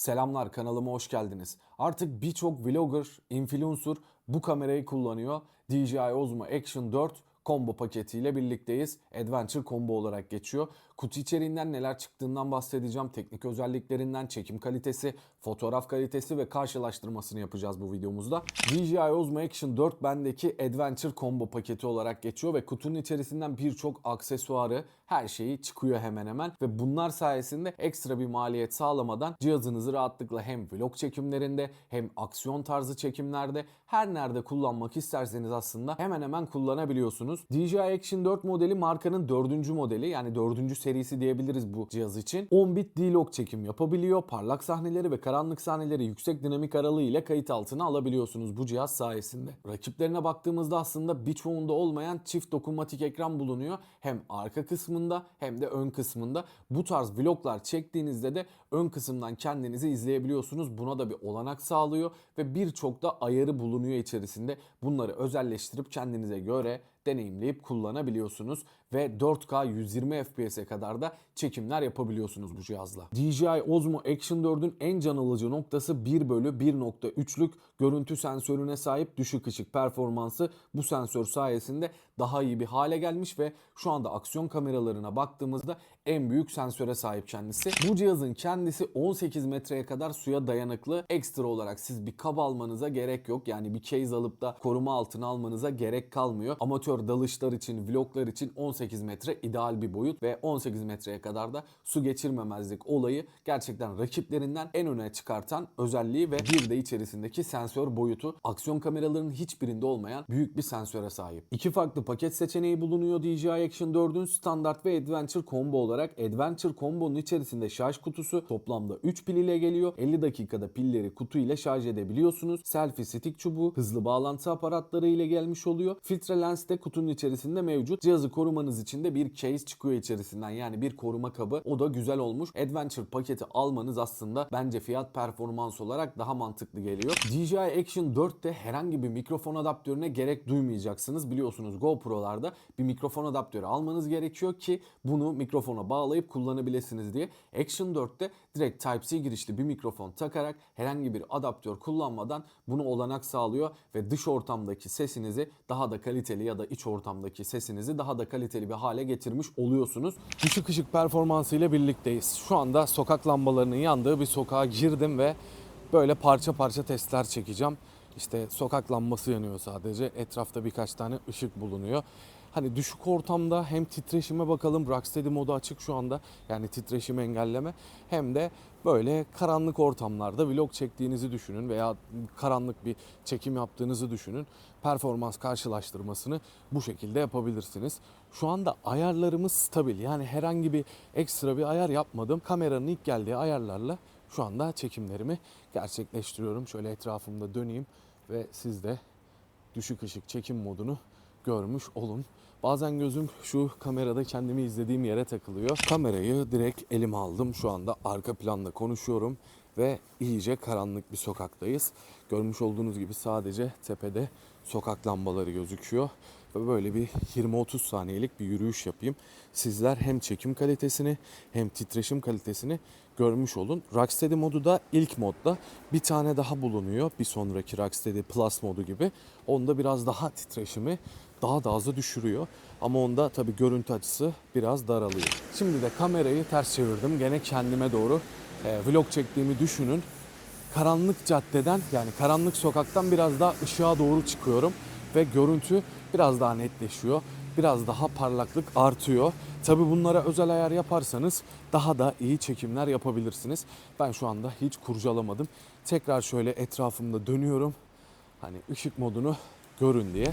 Selamlar kanalıma hoş geldiniz. Artık birçok vlogger, influencer bu kamerayı kullanıyor. DJI Osmo Action 4 combo paketiyle birlikteyiz. Adventure combo olarak geçiyor. Kutu içeriğinden neler çıktığından bahsedeceğim. Teknik özelliklerinden, çekim kalitesi, fotoğraf kalitesi ve karşılaştırmasını yapacağız bu videomuzda. DJI Osmo Action 4 bendeki Adventure combo paketi olarak geçiyor ve kutunun içerisinden birçok aksesuarı, her şeyi çıkıyor hemen hemen ve bunlar sayesinde ekstra bir maliyet sağlamadan cihazınızı rahatlıkla hem vlog çekimlerinde hem aksiyon tarzı çekimlerde her nerede kullanmak isterseniz aslında hemen hemen kullanabiliyorsunuz. DJI Action 4 modeli markanın dördüncü modeli yani dördüncü serisi diyebiliriz bu cihaz için. 10 bit D-Log çekim yapabiliyor. Parlak sahneleri ve karanlık sahneleri yüksek dinamik aralığı ile kayıt altına alabiliyorsunuz bu cihaz sayesinde. Rakiplerine baktığımızda aslında birçoğunda olmayan çift dokunmatik ekran bulunuyor. Hem arka kısmında hem de ön kısmında. Bu tarz vloglar çektiğinizde de ön kısımdan kendinizi izleyebiliyorsunuz. Buna da bir olanak sağlıyor ve birçok da ayarı bulunuyor içerisinde. Bunları özelleştirip kendinize göre deneyimleyip kullanabiliyorsunuz ve 4K 120 FPS'e kadar da çekimler yapabiliyorsunuz bu cihazla. DJI Osmo Action 4'ün en can alıcı noktası 1 bölü 1.3'lük görüntü sensörüne sahip düşük ışık performansı bu sensör sayesinde daha iyi bir hale gelmiş ve şu anda aksiyon kameralarına baktığımızda en büyük sensöre sahip kendisi. Bu cihazın kendisi 18 metreye kadar suya dayanıklı. Ekstra olarak siz bir kab almanıza gerek yok. Yani bir case alıp da koruma altına almanıza gerek kalmıyor. Amatör dalışlar için, vloglar için 18 metre ideal bir boyut ve 18 metreye kadar da su geçirmemezlik olayı gerçekten rakiplerinden en öne çıkartan özelliği ve bir de içerisindeki sensör boyutu. Aksiyon kameralarının hiçbirinde olmayan büyük bir sensöre sahip. İki farklı paket seçeneği bulunuyor DJI Action 4'ün standart ve Adventure Combo olarak. Adventure Combo'nun içerisinde şarj kutusu toplamda 3 pil ile geliyor. 50 dakikada pilleri kutu ile şarj edebiliyorsunuz. Selfie stick çubuğu, hızlı bağlantı aparatları ile gelmiş oluyor. Filtre lens de kutunun içerisinde mevcut. Cihazı korumanız için de bir case çıkıyor içerisinden. Yani bir koruma kabı. O da güzel olmuş. Adventure paketi almanız aslında bence fiyat performans olarak daha mantıklı geliyor. DJI Action 4'te herhangi bir mikrofon adaptörüne gerek duymayacaksınız. Biliyorsunuz GoPro'larda bir mikrofon adaptörü almanız gerekiyor ki bunu mikrofona bağlayıp kullanabilirsiniz diye. Action 4'te direkt Type-C girişli bir mikrofon takarak herhangi bir adaptör kullanmadan bunu olanak sağlıyor ve dış ortamdaki sesinizi daha da kaliteli ya da iç ortamdaki sesinizi daha da kaliteli bir hale getirmiş oluyorsunuz. Düşük ışık performansı ile birlikteyiz. Şu anda sokak lambalarının yandığı bir sokağa girdim ve böyle parça parça testler çekeceğim. İşte sokak lambası yanıyor sadece. Etrafta birkaç tane ışık bulunuyor. Hani düşük ortamda hem titreşime bakalım. Rocksteady modu açık şu anda. Yani titreşimi engelleme. Hem de böyle karanlık ortamlarda vlog çektiğinizi düşünün veya karanlık bir çekim yaptığınızı düşünün. Performans karşılaştırmasını bu şekilde yapabilirsiniz. Şu anda ayarlarımız stabil. Yani herhangi bir ekstra bir ayar yapmadım. Kameranın ilk geldiği ayarlarla şu anda çekimlerimi gerçekleştiriyorum. Şöyle etrafımda döneyim ve siz de düşük ışık çekim modunu görmüş olun. Bazen gözüm şu kamerada kendimi izlediğim yere takılıyor. Kamerayı direkt elime aldım. Şu anda arka planda konuşuyorum ve iyice karanlık bir sokaktayız. Görmüş olduğunuz gibi sadece tepede sokak lambaları gözüküyor. Ve böyle bir 20-30 saniyelik bir yürüyüş yapayım. Sizler hem çekim kalitesini hem titreşim kalitesini görmüş olun. Rocksteady modu da ilk modda bir tane daha bulunuyor. Bir sonraki Rocksteady Plus modu gibi. Onda biraz daha titreşimi daha da azı düşürüyor. Ama onda tabii görüntü açısı biraz daralıyor. Şimdi de kamerayı ters çevirdim. Gene kendime doğru e, vlog çektiğimi düşünün. Karanlık caddeden yani karanlık sokaktan biraz daha ışığa doğru çıkıyorum. Ve görüntü biraz daha netleşiyor. Biraz daha parlaklık artıyor. Tabi bunlara özel ayar yaparsanız daha da iyi çekimler yapabilirsiniz. Ben şu anda hiç kurcalamadım. Tekrar şöyle etrafımda dönüyorum. Hani ışık modunu görün diye.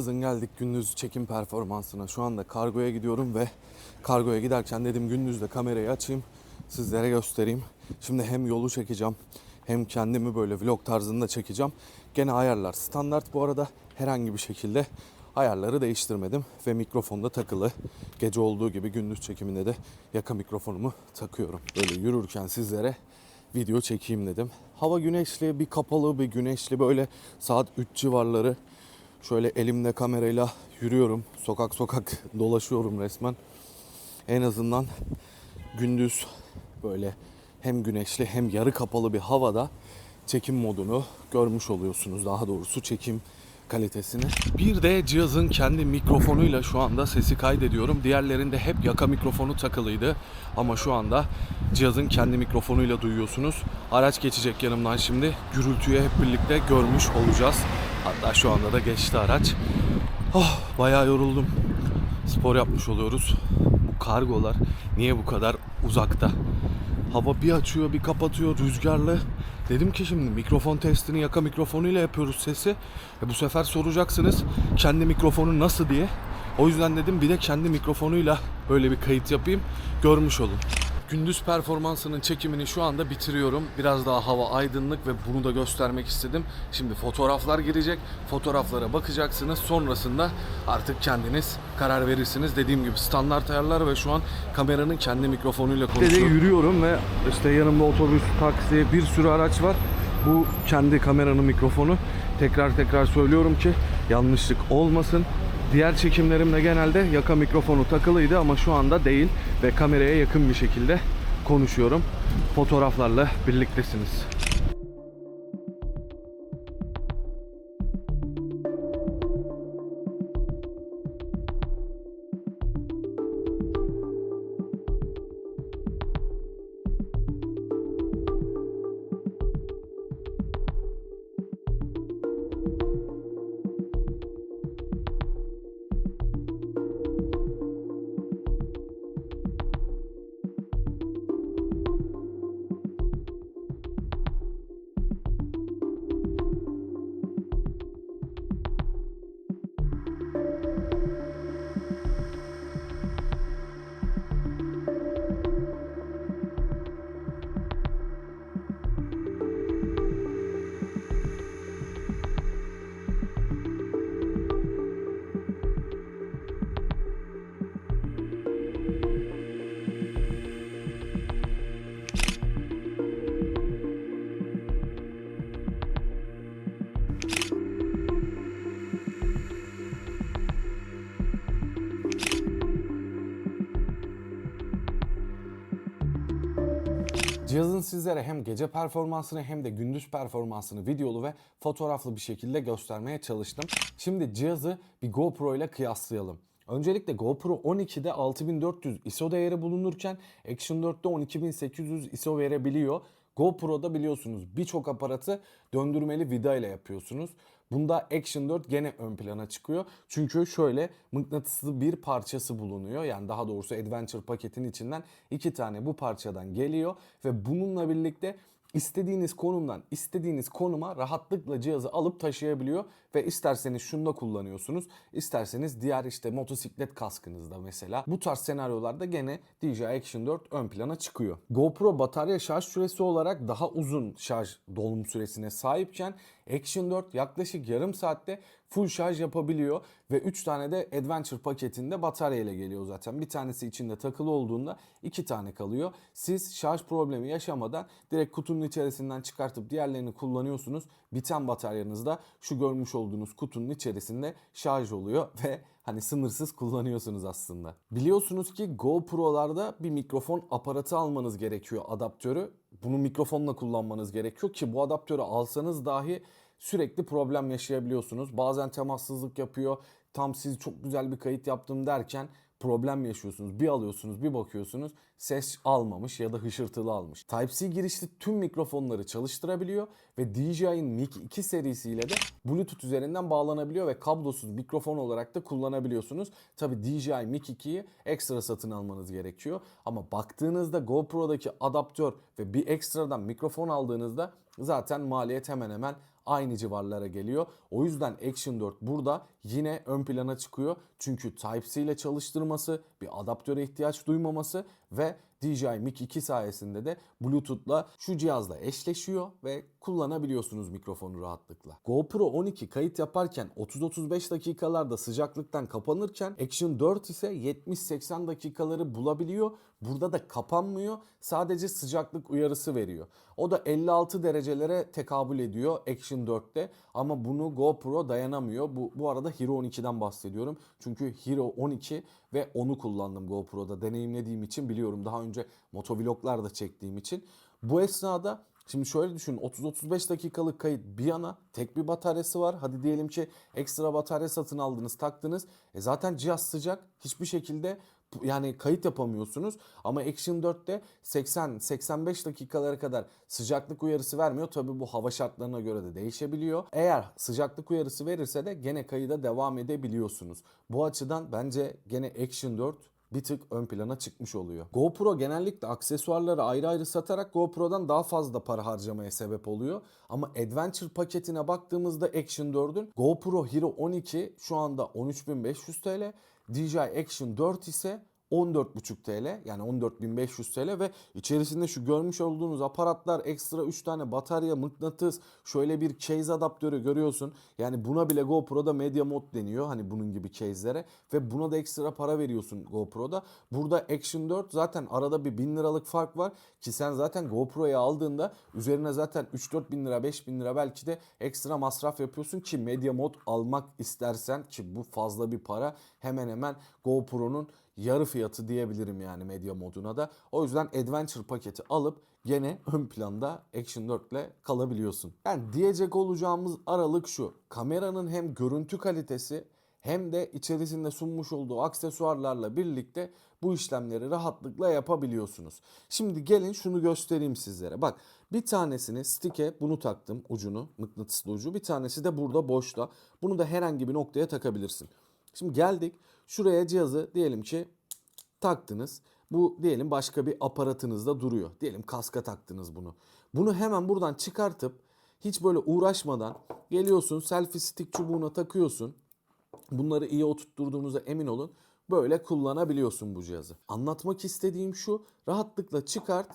Cihazın geldik gündüz çekim performansına. Şu anda kargoya gidiyorum ve kargoya giderken dedim gündüz de kamerayı açayım sizlere göstereyim. Şimdi hem yolu çekeceğim hem kendimi böyle vlog tarzında çekeceğim. Gene ayarlar standart bu arada herhangi bir şekilde ayarları değiştirmedim ve mikrofon da takılı. Gece olduğu gibi gündüz çekiminde de yaka mikrofonumu takıyorum. Böyle yürürken sizlere video çekeyim dedim. Hava güneşli, bir kapalı bir güneşli böyle saat 3 civarları şöyle elimde kamerayla yürüyorum. Sokak sokak dolaşıyorum resmen. En azından gündüz böyle hem güneşli hem yarı kapalı bir havada çekim modunu görmüş oluyorsunuz. Daha doğrusu çekim kalitesini. Bir de cihazın kendi mikrofonuyla şu anda sesi kaydediyorum. Diğerlerinde hep yaka mikrofonu takılıydı. Ama şu anda cihazın kendi mikrofonuyla duyuyorsunuz. Araç geçecek yanımdan şimdi. Gürültüyü hep birlikte görmüş olacağız. Hatta şu anda da geçti araç. Oh, bayağı yoruldum. Spor yapmış oluyoruz. Bu kargolar niye bu kadar uzakta? Hava bir açıyor bir kapatıyor rüzgarlı. Dedim ki şimdi mikrofon testini yaka mikrofonuyla yapıyoruz sesi. E bu sefer soracaksınız kendi mikrofonu nasıl diye. O yüzden dedim bir de kendi mikrofonuyla böyle bir kayıt yapayım görmüş olun. Gündüz performansının çekimini şu anda bitiriyorum. Biraz daha hava aydınlık ve bunu da göstermek istedim. Şimdi fotoğraflar girecek. Fotoğraflara bakacaksınız. Sonrasında artık kendiniz karar verirsiniz. Dediğim gibi standart ayarlar ve şu an kameranın kendi mikrofonuyla konuşuyorum. yürüyorum ve işte yanımda otobüs, taksi, bir sürü araç var. Bu kendi kameranın mikrofonu. Tekrar tekrar söylüyorum ki yanlışlık olmasın. Diğer çekimlerimde genelde yaka mikrofonu takılıydı ama şu anda değil ve kameraya yakın bir şekilde konuşuyorum. Fotoğraflarla birliktesiniz. Sizlere hem gece performansını hem de gündüz performansını videolu ve fotoğraflı bir şekilde göstermeye çalıştım. Şimdi cihazı bir GoPro ile kıyaslayalım. Öncelikle GoPro 12'de 6400 ISO değeri bulunurken Action 4'te 12800 ISO verebiliyor. GoPro'da biliyorsunuz birçok aparatı döndürmeli vida ile yapıyorsunuz. Bunda Action 4 gene ön plana çıkıyor. Çünkü şöyle mıknatıslı bir parçası bulunuyor. Yani daha doğrusu Adventure paketin içinden iki tane bu parçadan geliyor. Ve bununla birlikte istediğiniz konumdan istediğiniz konuma rahatlıkla cihazı alıp taşıyabiliyor ve isterseniz şunda kullanıyorsunuz isterseniz diğer işte motosiklet kaskınızda mesela bu tarz senaryolarda gene DJI Action 4 ön plana çıkıyor. GoPro batarya şarj süresi olarak daha uzun şarj dolum süresine sahipken Action 4 yaklaşık yarım saatte full şarj yapabiliyor ve 3 tane de Adventure paketinde batarya ile geliyor zaten. Bir tanesi içinde takılı olduğunda 2 tane kalıyor. Siz şarj problemi yaşamadan direkt kutunun içerisinden çıkartıp diğerlerini kullanıyorsunuz. Biten bataryanız da şu görmüş olduğunuz kutunun içerisinde şarj oluyor ve hani sınırsız kullanıyorsunuz aslında. Biliyorsunuz ki GoPro'larda bir mikrofon aparatı almanız gerekiyor adaptörü. Bunu mikrofonla kullanmanız gerekiyor ki bu adaptörü alsanız dahi sürekli problem yaşayabiliyorsunuz. Bazen temassızlık yapıyor. Tam siz çok güzel bir kayıt yaptım derken problem yaşıyorsunuz. Bir alıyorsunuz bir bakıyorsunuz ses almamış ya da hışırtılı almış. Type-C girişli tüm mikrofonları çalıştırabiliyor ve DJI'nin Mic 2 serisiyle de Bluetooth üzerinden bağlanabiliyor ve kablosuz mikrofon olarak da kullanabiliyorsunuz. Tabi DJI Mic 2'yi ekstra satın almanız gerekiyor. Ama baktığınızda GoPro'daki adaptör ve bir ekstradan mikrofon aldığınızda zaten maliyet hemen hemen aynı civarlara geliyor. O yüzden Action 4 burada yine ön plana çıkıyor. Çünkü Type-C ile çalıştırması, bir adaptöre ihtiyaç duymaması ve DJI Mic 2 sayesinde de Bluetooth'la şu cihazla eşleşiyor ve kullanabiliyorsunuz mikrofonu rahatlıkla. GoPro 12 kayıt yaparken 30-35 dakikalarda sıcaklıktan kapanırken Action 4 ise 70-80 dakikaları bulabiliyor. Burada da kapanmıyor. Sadece sıcaklık uyarısı veriyor. O da 56 derecelere tekabül ediyor Action 4'te ama bunu GoPro dayanamıyor. Bu, bu arada Hero 12'den bahsediyorum. Çünkü Hero 12 ve onu kullandım GoPro'da. Deneyimlediğim için biliyorum. Daha önce motovloglar da çektiğim için. Bu esnada Şimdi şöyle düşünün 30-35 dakikalık kayıt bir yana tek bir bataryası var. Hadi diyelim ki ekstra batarya satın aldınız taktınız. E zaten cihaz sıcak hiçbir şekilde yani kayıt yapamıyorsunuz. Ama Action 4'te 80-85 dakikalara kadar sıcaklık uyarısı vermiyor. Tabi bu hava şartlarına göre de değişebiliyor. Eğer sıcaklık uyarısı verirse de gene kayıda devam edebiliyorsunuz. Bu açıdan bence gene Action 4 bir tık ön plana çıkmış oluyor. GoPro genellikle aksesuarları ayrı ayrı satarak GoPro'dan daha fazla para harcamaya sebep oluyor. Ama Adventure paketine baktığımızda Action 4'ün GoPro Hero 12 şu anda 13.500 TL, DJI Action 4 ise 14.5 TL yani 14.500 TL ve içerisinde şu görmüş olduğunuz aparatlar ekstra 3 tane batarya mıknatıs şöyle bir case adaptörü görüyorsun. Yani buna bile GoPro'da Media Mod deniyor hani bunun gibi case'lere ve buna da ekstra para veriyorsun GoPro'da. Burada Action 4 zaten arada bir 1000 liralık fark var ki sen zaten GoPro'yu aldığında üzerine zaten 3-4 bin lira 5 bin lira belki de ekstra masraf yapıyorsun ki Media Mod almak istersen ki bu fazla bir para hemen hemen GoPro'nun yarı fiyatı diyebilirim yani medya moduna da. O yüzden Adventure paketi alıp gene ön planda Action 4 ile kalabiliyorsun. Yani diyecek olacağımız aralık şu. Kameranın hem görüntü kalitesi hem de içerisinde sunmuş olduğu aksesuarlarla birlikte bu işlemleri rahatlıkla yapabiliyorsunuz. Şimdi gelin şunu göstereyim sizlere. Bak bir tanesini stick'e bunu taktım ucunu mıknatıslı ucu bir tanesi de burada boşta. Bunu da herhangi bir noktaya takabilirsin. Şimdi geldik şuraya cihazı diyelim ki taktınız. Bu diyelim başka bir aparatınızda duruyor. Diyelim kaska taktınız bunu. Bunu hemen buradan çıkartıp hiç böyle uğraşmadan geliyorsun selfie stick çubuğuna takıyorsun. Bunları iyi oturtturduğunuza emin olun. Böyle kullanabiliyorsun bu cihazı. Anlatmak istediğim şu rahatlıkla çıkart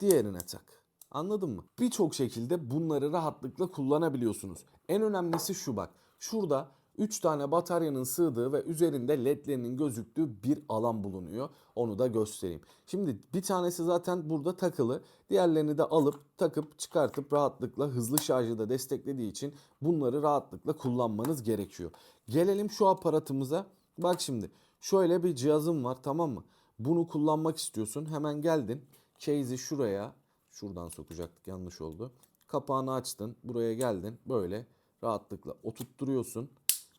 diğerine tak. Anladın mı? Birçok şekilde bunları rahatlıkla kullanabiliyorsunuz. En önemlisi şu bak. Şurada 3 tane bataryanın sığdığı ve üzerinde ledlerinin gözüktüğü bir alan bulunuyor. Onu da göstereyim. Şimdi bir tanesi zaten burada takılı. Diğerlerini de alıp takıp çıkartıp rahatlıkla hızlı şarjı da desteklediği için bunları rahatlıkla kullanmanız gerekiyor. Gelelim şu aparatımıza. Bak şimdi şöyle bir cihazım var tamam mı? Bunu kullanmak istiyorsun. Hemen geldin. Case'i şuraya şuradan sokacaktık yanlış oldu. Kapağını açtın. Buraya geldin. Böyle rahatlıkla oturtturuyorsun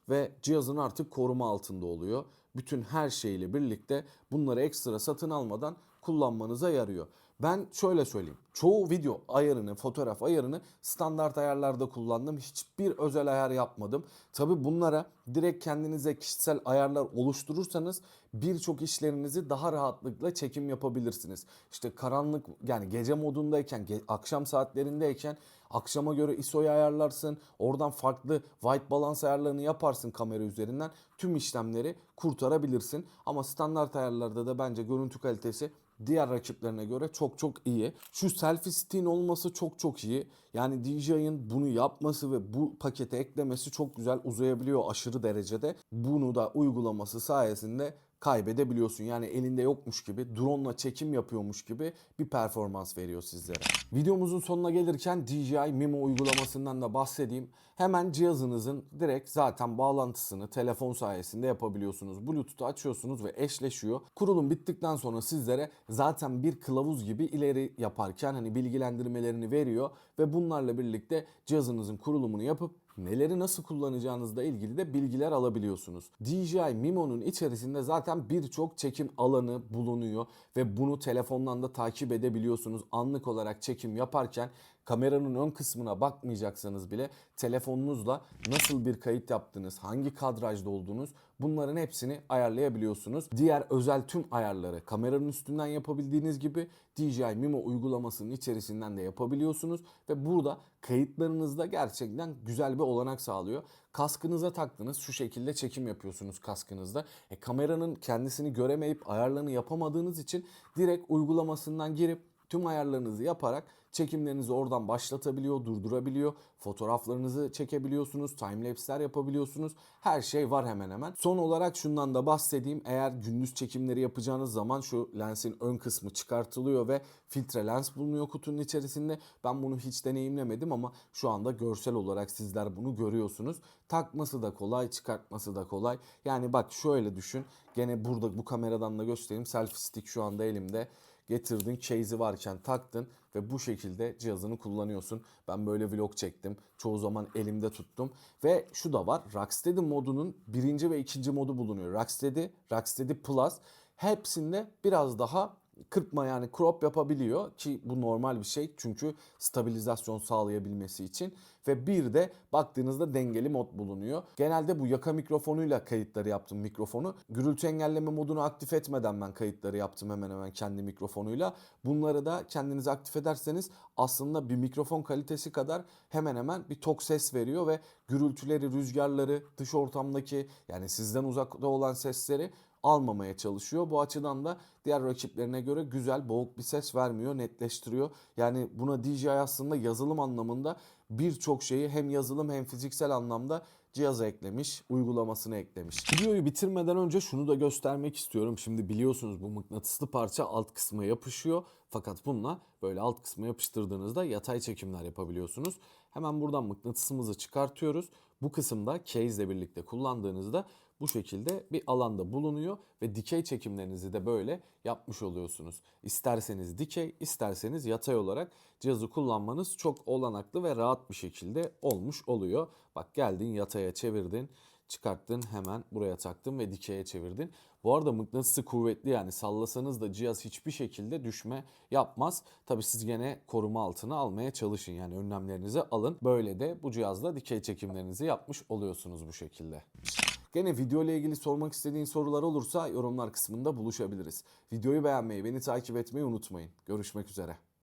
ve cihazın artık koruma altında oluyor. Bütün her şeyle birlikte bunları ekstra satın almadan kullanmanıza yarıyor. Ben şöyle söyleyeyim. Çoğu video ayarını, fotoğraf ayarını standart ayarlarda kullandım. Hiçbir özel ayar yapmadım. Tabi bunlara direkt kendinize kişisel ayarlar oluşturursanız birçok işlerinizi daha rahatlıkla çekim yapabilirsiniz. İşte karanlık yani gece modundayken, ge- akşam saatlerindeyken akşama göre ISO'yu ayarlarsın. Oradan farklı white balance ayarlarını yaparsın kamera üzerinden. Tüm işlemleri kurtarabilirsin. Ama standart ayarlarda da bence görüntü kalitesi diğer rakiplerine göre çok çok iyi. Şu selfie stick'in olması çok çok iyi. Yani DJI'ın bunu yapması ve bu pakete eklemesi çok güzel uzayabiliyor aşırı derecede. Bunu da uygulaması sayesinde kaybedebiliyorsun. Yani elinde yokmuş gibi, drone'la çekim yapıyormuş gibi bir performans veriyor sizlere. Videomuzun sonuna gelirken DJI Mimo uygulamasından da bahsedeyim. Hemen cihazınızın direkt zaten bağlantısını telefon sayesinde yapabiliyorsunuz. Bluetooth'u açıyorsunuz ve eşleşiyor. Kurulum bittikten sonra sizlere zaten bir kılavuz gibi ileri yaparken hani bilgilendirmelerini veriyor ve bunlarla birlikte cihazınızın kurulumunu yapıp neleri nasıl kullanacağınızla ilgili de bilgiler alabiliyorsunuz. DJI Mimo'nun içerisinde zaten birçok çekim alanı bulunuyor ve bunu telefondan da takip edebiliyorsunuz. Anlık olarak çekim yaparken kameranın ön kısmına bakmayacaksanız bile telefonunuzla nasıl bir kayıt yaptınız, hangi kadrajda olduğunuz bunların hepsini ayarlayabiliyorsunuz. Diğer özel tüm ayarları kameranın üstünden yapabildiğiniz gibi DJI Mimo uygulamasının içerisinden de yapabiliyorsunuz ve burada kayıtlarınızda gerçekten güzel bir olanak sağlıyor. Kaskınıza taktınız şu şekilde çekim yapıyorsunuz kaskınızda. E, kameranın kendisini göremeyip ayarlarını yapamadığınız için direkt uygulamasından girip tüm ayarlarınızı yaparak çekimlerinizi oradan başlatabiliyor, durdurabiliyor. Fotoğraflarınızı çekebiliyorsunuz, timelapse'ler yapabiliyorsunuz. Her şey var hemen hemen. Son olarak şundan da bahsedeyim. Eğer gündüz çekimleri yapacağınız zaman şu lensin ön kısmı çıkartılıyor ve filtre lens bulunuyor kutunun içerisinde. Ben bunu hiç deneyimlemedim ama şu anda görsel olarak sizler bunu görüyorsunuz. Takması da kolay, çıkartması da kolay. Yani bak şöyle düşün. Gene burada bu kameradan da göstereyim. Selfie stick şu anda elimde getirdin case'i varken taktın ve bu şekilde cihazını kullanıyorsun. Ben böyle vlog çektim. Çoğu zaman elimde tuttum. Ve şu da var. Rocksteady modunun birinci ve ikinci modu bulunuyor. Rocksteady, Rocksteady Plus hepsinde biraz daha kırpma yani crop yapabiliyor ki bu normal bir şey çünkü stabilizasyon sağlayabilmesi için ve bir de baktığınızda dengeli mod bulunuyor. Genelde bu yaka mikrofonuyla kayıtları yaptım mikrofonu. Gürültü engelleme modunu aktif etmeden ben kayıtları yaptım hemen hemen kendi mikrofonuyla. Bunları da kendiniz aktif ederseniz aslında bir mikrofon kalitesi kadar hemen hemen bir tok ses veriyor ve gürültüleri, rüzgarları, dış ortamdaki yani sizden uzakta olan sesleri almamaya çalışıyor. Bu açıdan da diğer rakiplerine göre güzel, boğuk bir ses vermiyor, netleştiriyor. Yani buna DJI aslında yazılım anlamında birçok şeyi hem yazılım hem fiziksel anlamda cihaza eklemiş, uygulamasını eklemiş. Videoyu bitirmeden önce şunu da göstermek istiyorum. Şimdi biliyorsunuz bu mıknatıslı parça alt kısma yapışıyor. Fakat bununla böyle alt kısma yapıştırdığınızda yatay çekimler yapabiliyorsunuz. Hemen buradan mıknatısımızı çıkartıyoruz. Bu kısımda case ile birlikte kullandığınızda bu şekilde bir alanda bulunuyor ve dikey çekimlerinizi de böyle yapmış oluyorsunuz. İsterseniz dikey, isterseniz yatay olarak cihazı kullanmanız çok olanaklı ve rahat bir şekilde olmuş oluyor. Bak geldin yataya çevirdin, çıkarttın hemen buraya taktın ve dikeye çevirdin. Bu arada mıknatısı kuvvetli yani sallasanız da cihaz hiçbir şekilde düşme yapmaz. Tabi siz gene koruma altına almaya çalışın yani önlemlerinizi alın. Böyle de bu cihazla dikey çekimlerinizi yapmış oluyorsunuz bu şekilde. Gene video ile ilgili sormak istediğin sorular olursa yorumlar kısmında buluşabiliriz. Videoyu beğenmeyi, beni takip etmeyi unutmayın. Görüşmek üzere.